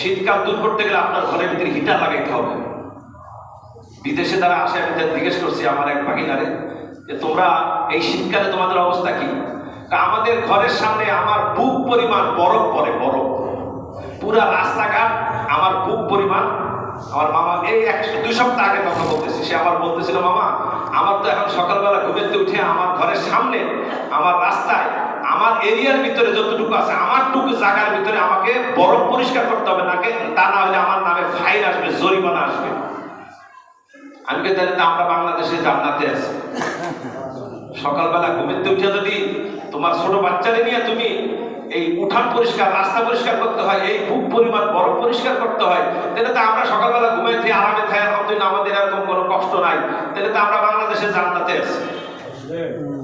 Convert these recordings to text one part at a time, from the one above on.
শীতকাল দূর করতে গেলে আপনার ঘরের ভিতরে হিটার লাগাইতে হবে। বিদেশে তারা আসে, আমি তাদের জিজ্ঞেস করছি, আমার এক ভাগিনারে যে তোমরা এই শীতকালে তোমাদের অবস্থা কি? আমাদের ঘরের সামনে আমার বুক পরিমাণ বরফ পড়ে, বরফ। পুরা রাস্তাঘাট আমার বুক পরিমাণ। আমার মামা, এই এক দুই সপ্তাহ আগে কথা বলতেছি, সে আবার বলতেছিল, মামা, আমার তো এখন সকালবেলা ঘুমেতে উঠে আমার ঘরের সামনে, আমার রাস্তায় আমার এরিয়ার ভিতরে যতটুকু আছে আমার টুকু জায়গার ভিতরে আমাকে বরফ পরিষ্কার করতে হবে, নাকি তা না হলে আমার নামে ফাইন আসবে, জরিমানা আসবে। আমি কে জানি আমরা বাংলাদেশে জান্নাতে আছি। সকালবেলা ঘুমেতে উঠে যদি তোমার ছোট বাচ্চাদের নিয়ে তুমি এই উঠান পরিষ্কার, রাস্তা পরিষ্কার করতে হয়, এই বুক পরিমাণ বরফ পরিষ্কার করতে হয়, তাহলে তো আমরা সকালবেলা ঘুমাইতে আরামে থাই আলহামদুলিল্লাহ আমাদের এরকম কোনো কষ্ট নাই, তাহলে তো আমরা বাংলাদেশে জান্নাতে আছি।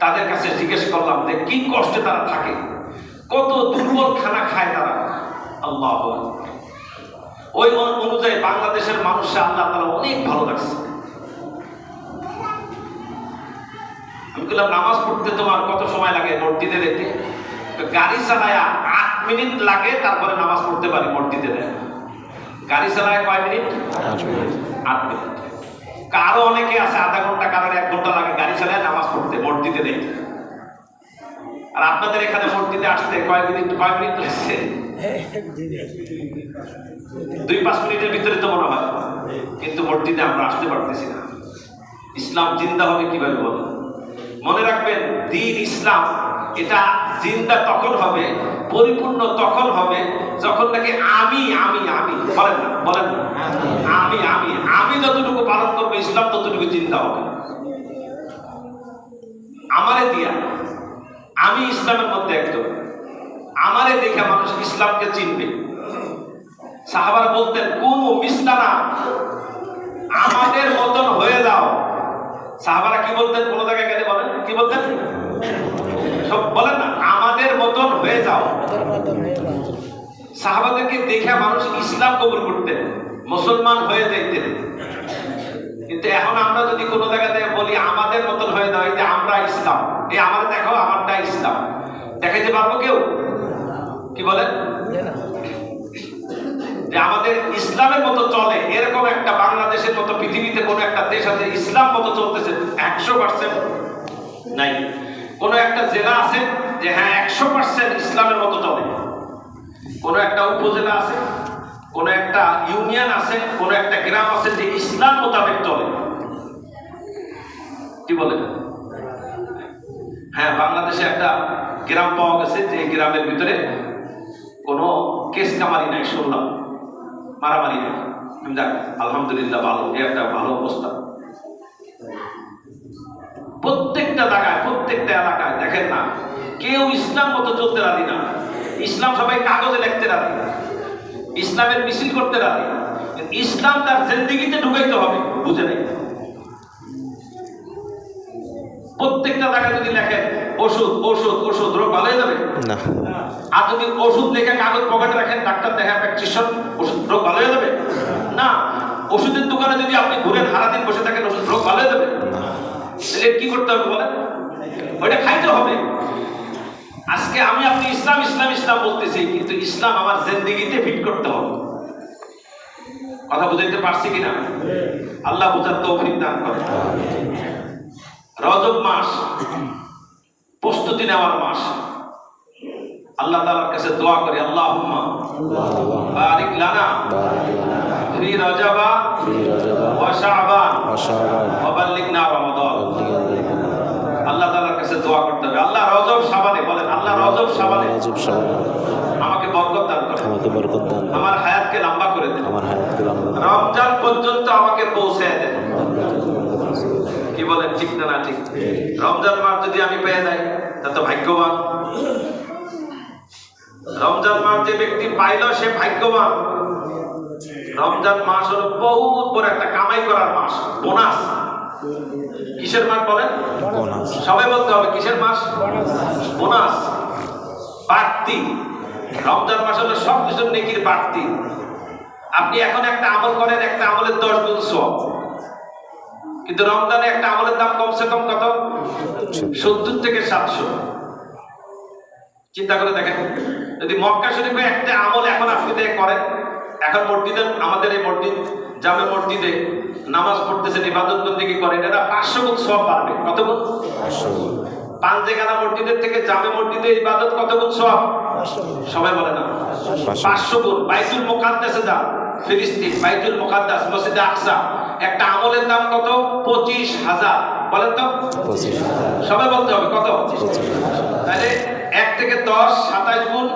তাদের কাছে জিজ্ঞেস করলাম যে কি কষ্টে তারা থাকে? কত দুর্বল খানা খায় তারা? আল্লাহ ওই অনু- অনুযায়ী বাংলাদেশের মানুষে আল্লাহ তারা অনেক ভালো লাগছে আমি বললাম, নামাজ পড়তে তোমার কত সময় লাগে মসজিদে যেতে? গাড়ি চালায় আট মিনিট লাগে, তারপরে নামাজ পড়তে পারি মসজিদে দেয় গাড়ি চালায় কয় মিনিট। আট মিনিট। কারও অনেকে আছে আধা ঘণ্টা কারোর এক ঘণ্টা লাগে গাড়ি চালায় নামাজ পড়তে মসজিদে নেই। আর আপনাদের এখানে মসজিদে আসতে কয় মিনিট কয় মিনিট লাগছে দুই পাঁচ মিনিটের ভিতরে তো মনে হয়, কিন্তু মসজিদে আমরা আসতে পারতেছি না। ইসলাম জিন্দা হবে কীভাবে বলেন মনে রাখবেন, দিন ইসলাম, এটা জিন্দা তখন হবে, পরিপূর্ণ তখন হবে, যখন নাকি আমি আমি আমি, বলেন না বলেন না। আমি আমি আমি যতটুকু পালন করব ইসলাম ততটুকু চিন্তা হবে আমারে দিয়া, আমি ইসলামের মধ্যে একজন আমারে দেখে মানুষ ইসলামকে চিনবে। সাহাবারা বলতেন, কোন মিসলানা, আমাদের মতন হয়ে যাও। সাহাবারা কি বলতেন? কোন জায়গায় গেলে বলেন, কি বলতেন? সব বলেন না, আমাদের মতন হয়ে যাও। সাহাবাদেরকে দেখে মানুষ ইসলাম কবুল করতেন, মুসলমান হয়ে যাইতেন। যদি কোনো জায়গাতে বলি আমাদের মতন হয়ে যাও যে আমরা ইসলাম, এই আমার দেখো, আমারটা ইসলাম। দেখাইতে পারব কেউ? কি বলেন? যে আমাদের ইসলামের মতো চলে, এরকম একটা বাংলাদেশের মতো পৃথিবীতে কোনো একটা দেশ আছে, ইসলাম মতো চলতেছে, একশো পার্সেন্ট নাই। কোনো একটা জেলা আছে যে হ্যাঁ একশো পার্সেন্ট ইসলামের মতো চলে। কোনো একটা উপজেলা আছে, কোনো একটা ইউনিয়ন আছে, কোনো একটা গ্রাম আছে যে ইসলাম মোতাবেক চলে। কি বলেন হ্যাঁ বাংলাদেশে একটা গ্রাম পাওয়া গেছে, যে গ্রামের ভিতরে কোনো কেস কামারি নাই, শুনলাম। মারামারি নেই। যাক, আলহামদুলিল্লাহ ভালো, এ একটা ভালো অবস্থা। প্রত্যেকটা জায়গায়, প্রত্যেকটা এলাকায়, দেখেন না, কেউ ইসলাম মতো চলতে রাজি না। ইসলাম সবাই কাগজে লিখতে রাজি ইসলামের মিছিল করতে রাজি ইসলাম তার জিন্দিগিতে ঢুকাইতে হবে, বুঝে নেই। প্রত্যেকটা জায়গায় যদি লেখেন ওষুধ ওষুধ ওষুধ রোগ ভালো হয়ে যাবে? না। আর যদি ওষুধ লেখে কাগজ পকেটে রাখেন ডাক্তার দেখা প্র্যাকটিশন ওষুধ রোগ ভালো হয়ে যাবে? না। ওষুধের দোকানে যদি আপনি ঘুরে ঘুরেন সারাদিন বসে থাকেন ওষুধ রোগ ভালো হয়ে যাবে তাহলে কি করতে হবে বলেন? ওইটা খাইতে হবে। আজকে আমি আপনি ইসলাম ইসলাম ইসলাম বলতেছি কিন্তু ইসলাম আমার জিন্দিগিতে ফিট করতে হবে। কথা বুঝাইতে পারছি কিনা? আল্লাহ বুঝার তৌফিক দান করে রজব মাস প্রস্তুতি নেওয়ার মাস। আল্লাহ তাআলার কাছে দোয়া করি আল্লাহুম্মা বারিক লানা ফি রজবা ওয়া শাবান ওয়া বাল্লিগনা রমাদান। আল্লাহ তাআলার কাছে দোয়া করতে হবে। আল্লাহ রজব শাবানে বলেন আল্লাহ রজব শাবানে রাজীব সাহেব আমাকে বরকত দান করে আমাকে বরকত দান আমার হায়াতকে লম্বা করে দেন। আমার হায়াতকে লম্বা রমজান পর্যন্ত আমাকে পৌঁছায় দেন। বলেন ঠিক না না ঠিক? রমজান মাস যদি আমি পেয়ে যাই তা তো ভাগ্যবান। রমজান মাস যে ব্যক্তি পাইল সে ভাগ্যবান। রমজান মাস হলো বহুত বড় একটা কামাই করার মাস বোনাস। কিসের মাস বলেন? সবাই বলতে হবে কিসের মাস? বোনাস। বাড়তি। রমজান মাস হলো সব কিছুর নেকির বাড়তি। আপনি এখন একটা আমল করেন একটা আমলের দশ গুণ সব কিন্তু রমজানে একটা আমলের দাম কমসে কম কত? সত্তর থেকে সাতশো। চিন্তা করে দেখেন যদি মক্কা শরীফে একটা আমল এখন আপনি করেন এখন মসজিদে আমাদের এই মসজিদ জামে মসজিদে নামাজ পড়তেছেন ইবাদত বন্দিগি করেন এরা পাঁচশো গুণ সব পারবে কত গুণ? পাঞ্জেগানা মসজিদের থেকে জামে মসজিদে ইবাদত কত গুণ সব সবাই বলে না। পাঁচশো গুণ। বাইতুল মোকাদ্দাসে যান ফিলিস্তিন বাইতুল মোকাদ্দাস মসজিদে আকসা। একটা আমলের দাম কত? পঁচিশ হাজার। বলেন তো। সবাই বলতে হবে কত? তাহলে এক থেকে দশ সাতাইশ গুণ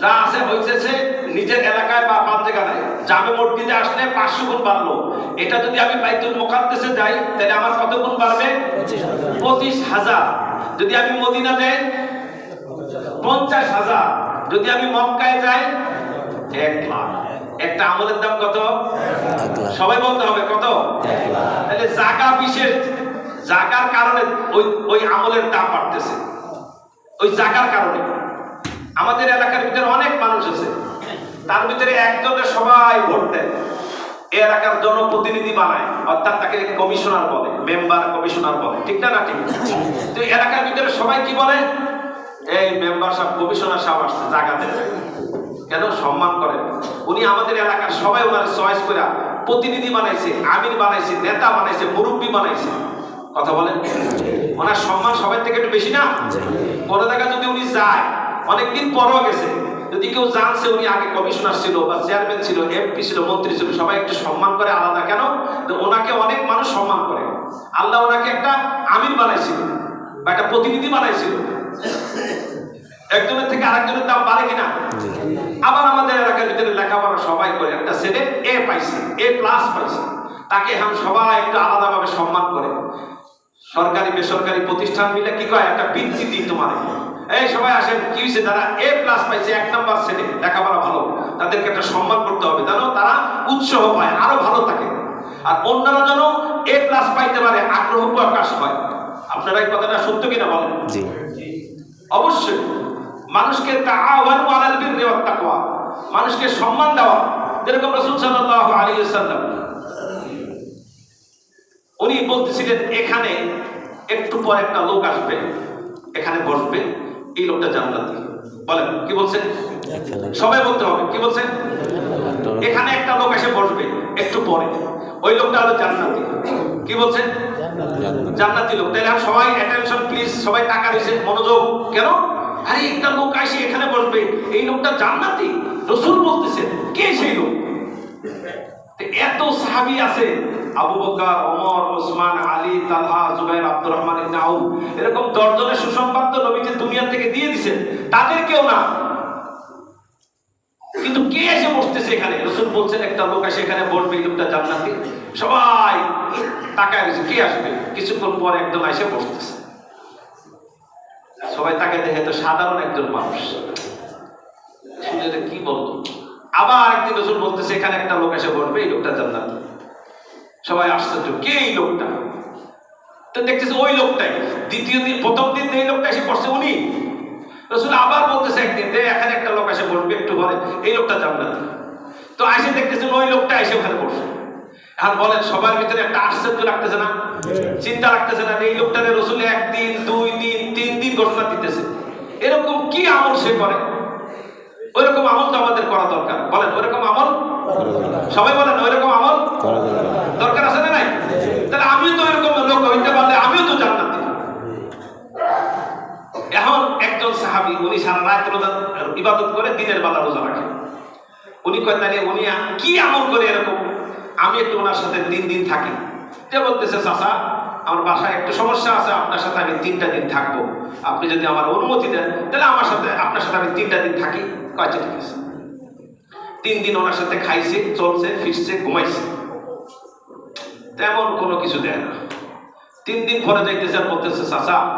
যা আছে হইতেছে নিজের এলাকায় বা পাঞ্জেগানায় জামে মসজিদে আসলে পাঁচশো গুণ বাড়লো। এটা যদি আমি বাইতুল মোকাদ্দেসে যাই তাহলে আমার কত গুণ বাড়বে? পঁচিশ হাজার। যদি আমি মদিনা যাই পঞ্চাশ হাজার। যদি আমি মক্কায় যাই এক লাখ। একটা আমলের দাম কত? সবাই বলতে হবে কত? তাহলে বিশেষ জাকার কারণে ওই ওই আমলের দাম বাড়তেছে। ওই জাকার কারণে। আমাদের এলাকার ভিতরে অনেক মানুষ আছে। তার ভিতরে একজনের সবাই ভোট দেয়। এলাকার জনপ্রতিনিধি বানায় অর্থাৎ তাকে কমিশনার বলে মেম্বার কমিশনার বলে। ঠিক না না ঠিক? তো এলাকার ভিতরে সবাই কি বলে? এই মেম্বার সাহেব কমিশনার সাহেব আসছে জায়গা দেবে কেন সম্মান করেন? উনি আমাদের এলাকার সবাই ওনার চয়েস করে প্রতিনিধি বানাইছে, আমির বানাইছে, নেতা বানাইছে, মুরব্বী বানাইছে। কথা বলেন? ওনার সম্মান সবার থেকে একটু বেশি না? কোনো জায়গা যদি উনি যায়, অনেকদিন পরও গেছে, যদি কেউ জানছে উনি আগে কমিশনার ছিল বা চেয়ারম্যান ছিল এমপি ছিল, মন্ত্রী ছিল, সবাই একটু সম্মান করে আলাদা কেন? ওনাকে অনেক মানুষ সম্মান করে। আল্লাহ ওনাকে একটা আমির বানাইছিল, বা একটা প্রতিনিধি বানাইছিল। একজনের থেকে আরেকজনের দাম বাড়ে কিনা? আবার আমাদের এলাকার ভিতরে লেখাপড়া সবাই করে। একটা ছেলে এ পাইছে এ প্লাস পাইছে। তাকে এখন সবাই একটু আলাদাভাবে সম্মান করে। সরকারি বেসরকারি প্রতিষ্ঠান মিলে কি কয়? একটা বৃত্তি দিই তোমার। এই সবাই আসেন কি হয়েছে তারা এ প্লাস পাইছে এক নাম্বার ছেলে। লেখাপড়া ভালো। তাদেরকে একটা সম্মান করতে হবে। জানো তারা উৎসাহ পায় আরও ভালো থাকে। আর অন্যরা যেন এ প্লাস পাইতে পারে আগ্রহ প্রকাশ হয়। আপনারা এই কথাটা সত্য কিনা বলেন? অবশ্যই। মানুষকে তাআওয়ানু আলাল বিররি ওয়াত তাকওয়া মানুষকে সম্মান দেওয়া যেরকম রাসূল সাল্লাল্লাহু আলাইহি ওয়াসাল্লাম উনি বলতেছিলেন এখানে একটু পর একটা লোক আসবে এখানে বসবে এই লোকটা জান্নাতি। বলেন কি বলছেন? সবাই বলতে হবে কি বলছেন? এখানে একটা লোক এসে বসবে একটু পরে। ওই লোকটা হলো জান্নাতি। কি বলছেন? জান্নাত। জান্নাতি লোক। তাহলে সবাই অ্যাটেনশন প্লিজ সবাই টাকা দিয়েছে মনোযোগ। কেন? আরে একটা লোক আসে এখানে বসবে। এই লোকটা জান্নাতি? রসুল বলতেছে, কে সেই লোক? এত সাহাবী আছে, আবু বকর, ওমর, ওসমান, আলী, তালহা, জুবাইর, আব্দুর রহমান এরকম সুসংবাদ তো নবীজি দুনিয়া থেকে দিয়ে দিছেন তাদের কেউ না। কিন্তু কে এসে বসতেছে এখানে? রসুল বলছেন, একটা লোক এসে এখানে বসবে, এই লোকটা জান্নাতি। সবাই তাকায় কে আসবে? কিছুক্ষণ পর একদম এসে বসতেছে। সবাই তাকে দেখে তো সাধারণ একজন মানুষ। কি বলব? আবার একদিন রসুল বলতেছে, এখানে একটা লোক এসে বসবে এই লোকটা জান্নাতি। সবাই আশ্চর্য, কে এই লোকটা? তো দেখতেছে ওই লোকটাই। দ্বিতীয় দিন, প্রথম দিন এই লোকটা এসে বসছে উনি? রসুল আবার বলতেছে একদিন যে এখানে একটা লোক এসে বলবে একটু পরে, এই লোকটা জান্নাতি। তো এসে দেখতেছেন ওই লোকটা এসে ওখানে বসে। এখন বলেন সবার ভিতরে একটা আশ্চর্য লাগতেছে না? চিন্তা লাগতেছে না এই লোকটারে রসুল একদিন দুই দিন তিন দিন ঘোষণা দিতেছে। এরকম কি আমল সে করে? ওইরকম আমল তো আমাদের করা দরকার। বলেন ওইরকম আমল? সবাই বলেন ওইরকম আমল? দরকার। আছে না নাই? তাহলে আমিও তো এরকম লোক হইতে পারলে আমিও তো জান্নাতি। এখন একজন সাহাবী উনি সারা রাত রোজা ইবাদত করে দিনের বেলা রোজা রাখেন উনি কয় তাহলে উনি কি আমল করে এরকম আমি একটু ওনার সাথে তিন দিন থাকি। যে বলতেছে, চাচা, আমার বাসায় একটু সমস্যা আছে, আপনার সাথে আমি তিনটা দিন থাকব। আপনি যদি আমার অনুমতি দেন, তাহলে আমার সাথে, আপনার সাথে আমি তিনটা দিন থাকি। কয়েছে ঠিক আছে। তিন দিন ওনার সাথে খাইছে, চলছে, ফিরছে, ঘুমাইছে। তেমন কোনো কিছু দেয় না। তিন দিন পরে যাইতেছে বলতেছে, চাচা